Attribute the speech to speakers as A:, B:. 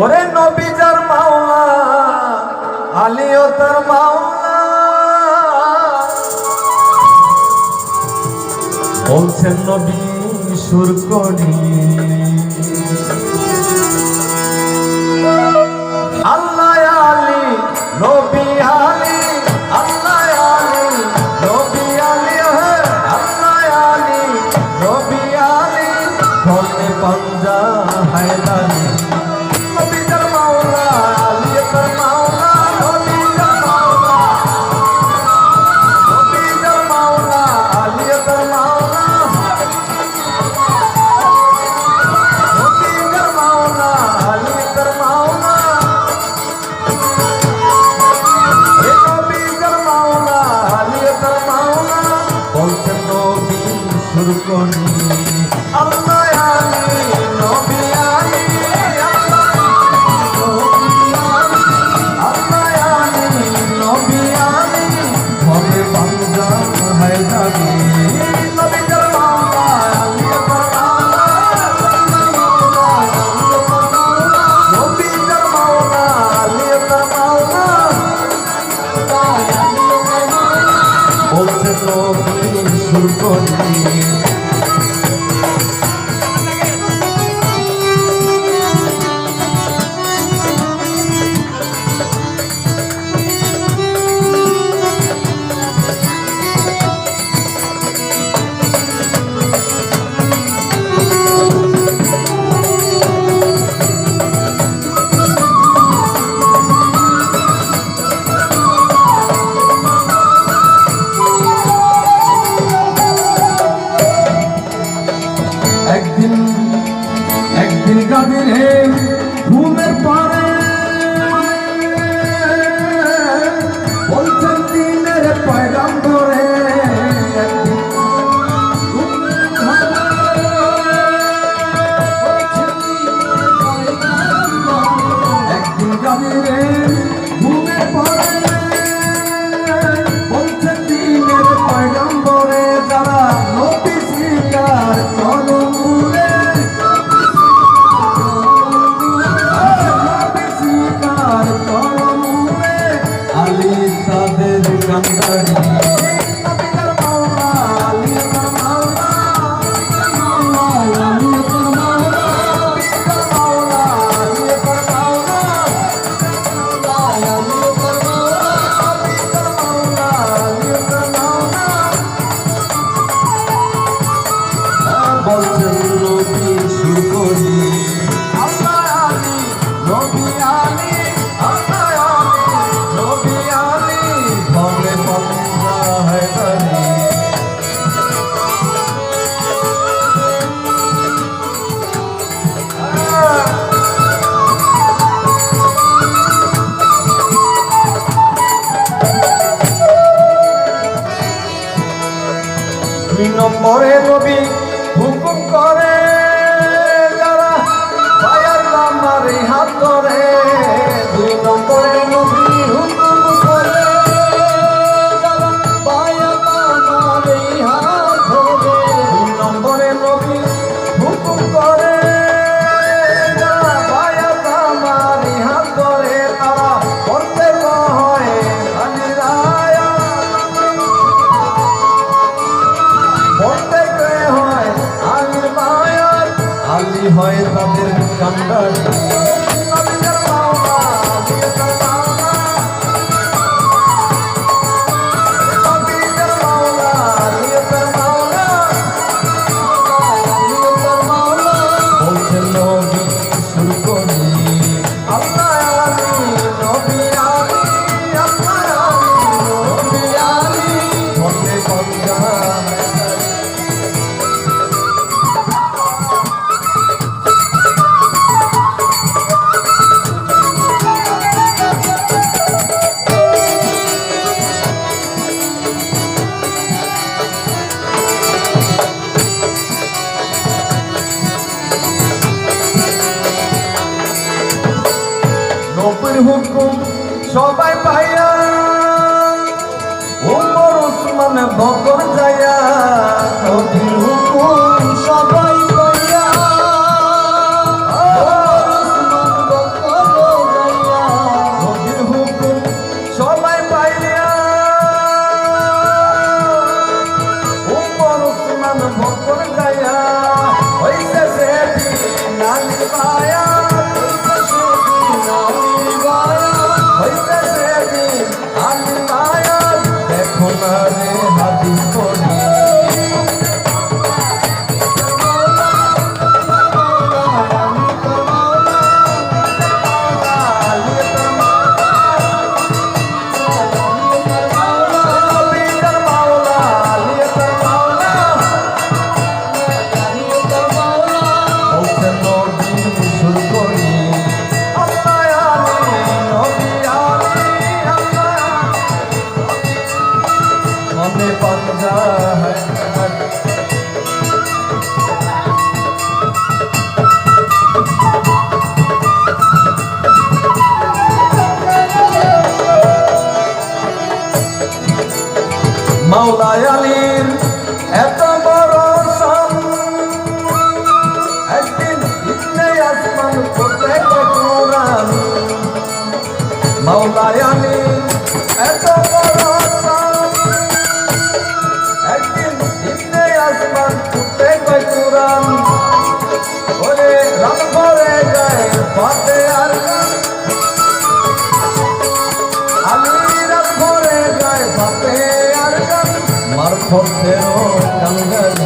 A: ওরে নবী যার মাওলা আলিও তার মাওলা। বলছেন নবী সুর করি কোনি আল্লাহ আমি নবী আমি আল্লাহ আমি নবী আমি হবে বান্দা হয় দাবি সুর করি। एक दिन एक दिन का दिन है घूमे पार Santa হয় তাদের কান্দার। হুকুম সবাই পাইয়া, উমর উসমান বকর যায়া নবীর
B: হুকুম সবাই পাইয়া উসমান বকর যায়া
A: নবীর হুকুম সবাই পাইয়া। উমর উসমান বকর যায়া হইছে সে নালিবা মৌলায়ালির এত 朋友，咱们。